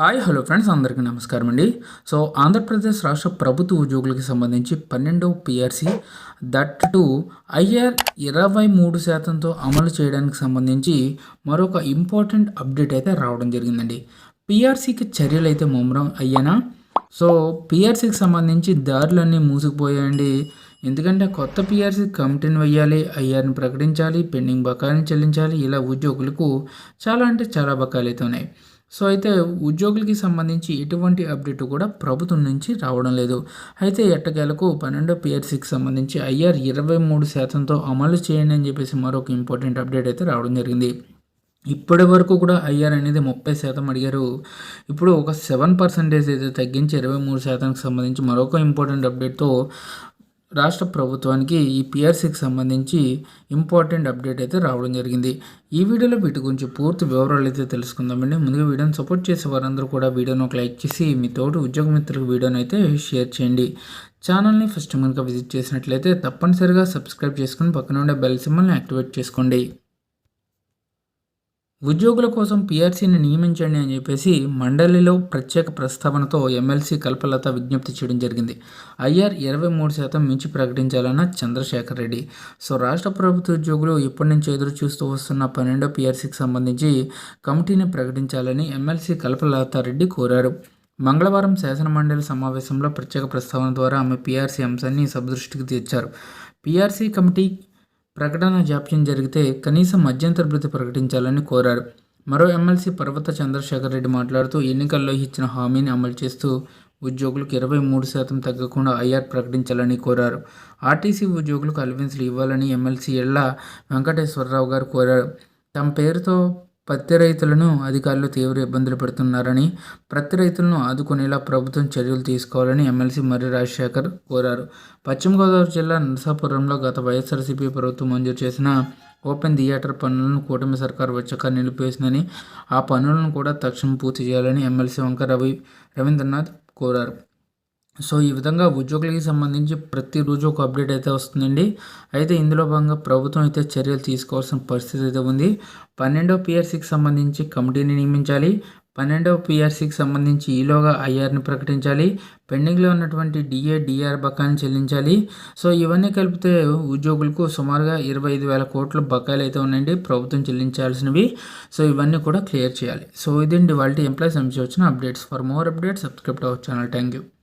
Hi hello friends అందరికీ నమస్కారం అండి. సో ఆంధ్రప్రదేశ్ రాష్ట్ర ప్రభుత్వ ఉద్యోగులకు సంబంధించి పన్నెండవ పిఆర్సి దట్ టు ఐఆర్ ఇరవై మూడు శాతంతో అమలు చేయడానికి సంబంధించి మరొక ఇంపార్టెంట్ అప్డేట్ అయితే రావడం జరిగిందండి. పిఆర్సీకి చర్యలు అయితే ముమ్మరం అయ్యానా? సో పిఆర్సీకి సంబంధించి దారులన్నీ మూసుకుపోయాయండి. ఎందుకంటే కొత్త పిఆర్సీ కమిటీని వేయాలి ఐఆర్ని ప్రకటించాలి పెండింగ్ బకాయిని చెల్లించాలి ఇలా ఉద్యోగులకు చాలా అంటే చాలా బకాయిలు అయితే ఉన్నాయి. సో అయితే ఉద్యోగులకి సంబంధించి ఎటువంటి అప్డేట్ కూడా ప్రభుత్వం నుంచి రావడం లేదు. అయితే ఎట్టకేలకు పన్నెండో పిఆర్సీకి సంబంధించి ఐఆర్ ఇరవై మూడు శాతంతో అమలు చేయండి అని చెప్పేసి మరొక ఇంపార్టెంట్ అప్డేట్ అయితే రావడం జరిగింది. ఇప్పటి వరకు కూడా ఐఆర్ అనేది ముప్పై శాతం అడిగారు. ఇప్పుడు ఒక సెవెన్ పర్సెంటేజ్ అయితే తగ్గించి ఇరవై మూడు శాతానికి సంబంధించి మరొక ఇంపార్టెంట్ అప్డేట్తో రాష్ట్ర ప్రభుత్వానికి ఈ పిఆర్సీకి సంబంధించి ఇంపార్టెంట్ అప్డేట్ అయితే రావడం జరిగింది. ఈ వీడియోలో వీటి గురించి పూర్తి వివరాలు అయితే తెలుసుకుందామండి. ముందుగా వీడియోని సపోర్ట్ చేసే వారందరూ కూడా వీడియోను ఒక లైక్ చేసి మీ తోటి ఉద్యోగ మిత్రులకు వీడియోని అయితే షేర్ చేయండి. ఛానల్ని ఫస్ట్ కనుక విజిట్ చేసినట్లయితే తప్పనిసరిగా సబ్స్క్రైబ్ చేసుకుని పక్కన ఉండే బెల్ సింబల్ని యాక్టివేట్ చేసుకోండి. ఉద్యోగుల కోసం పీఆర్సీని నియమించండి అని చెప్పేసి మండలిలో ప్రత్యేక ప్రస్తావనతో ఎమ్మెల్సీ కల్పలత విజ్ఞప్తి చేయడం జరిగింది. ఐఆర్ ఇరవై మూడు శాతం మించి ప్రకటించాలన్న చంద్రశేఖర్ రెడ్డి. సో రాష్ట్ర ప్రభుత్వ ఉద్యోగులు ఇప్పటి నుంచి ఎదురు చూస్తూ వస్తున్న పన్నెండో పీఆర్సీకి సంబంధించి కమిటీని ప్రకటించాలని ఎమ్మెల్సీ కల్పలత రెడ్డి కోరారు. మంగళవారం శాసనమండలి సమావేశంలో ప్రత్యేక ప్రస్తావన ద్వారా ఆమె పీఆర్సీ అంశాన్ని సబదృష్టికి తెచ్చారు. పీఆర్సీ కమిటీ ప్రకటన జాప్యం జరిగితే కనీసం మధ్యంతర భృతి ప్రకటించాలని కోరారు. మరో ఎమ్మెల్సీ పర్వత చంద్రశేఖర్ రెడ్డి మాట్లాడుతూ ఎన్నికల్లో ఇచ్చిన హామీని అమలు చేస్తూ ఉద్యోగులకు ఇరవై మూడు శాతం తగ్గకుండా ఐఆర్ ప్రకటించాలని కోరారు. ఆర్టీసీ ఉద్యోగులకు అలవెన్స్లు ఇవ్వాలని ఎమ్మెల్సీ ఎల్లా వెంకటేశ్వరరావు గారు కోరారు. తమ పేరుతో పత్తి రైతులను అధికారులు తీవ్ర ఇబ్బందులు పెడుతున్నారని ప్రతి రైతులను ఆదుకునేలా ప్రభుత్వం చర్యలు తీసుకోవాలని ఎమ్మెల్సీ మర్రి రాజశేఖర్ కోరారు. పశ్చిమ గోదావరి జిల్లా నరసాపురంలో గత వైఎస్ఆర్సీపీ ప్రభుత్వం మంజూరు చేసిన ఓపెన్ థియేటర్ పనులను కూటమి సర్కారు వచ్చాక నిలిపేసిందని ఆ పనులను కూడా తక్షణం పూర్తి చేయాలని ఎమ్మెల్సీ వంక రవి రవీంద్రనాథ్ కోరారు. సో ఈ విధంగా ఉద్యోగులకి సంబంధించి ప్రతిరోజు ఒక అప్డేట్ అయితే వస్తుందండి. అయితే ఇందులో భాగంగా ప్రభుత్వం అయితే చర్యలు తీసుకోవాల్సిన పరిస్థితి అయితే ఉంది. పన్నెండవ పిఆర్సీకి సంబంధించి కమిటీని నియమించాలి. పన్నెండవ పిఆర్సీకి సంబంధించి ఈలోగా ఐఆర్ని ప్రకటించాలి. పెండింగ్లో ఉన్నటువంటి డిఏ డిఆర్ బకాయిని చెల్లించాలి. సో ఇవన్నీ కలిపితే ఉద్యోగులకు సుమారుగా ఇరవై ఐదు వేల కోట్ల బకాయిలు అయితే ఉన్నాయండి. ప్రభుత్వం చెల్లించాల్సినవి. సో ఇవన్నీ కూడా క్లియర్ చేయాలి. సో ఇదండి వాళ్ళ ఎంప్లాయీస్ సంబంధించి వచ్చిన updates. For more updates subscribe our channel. Thank you.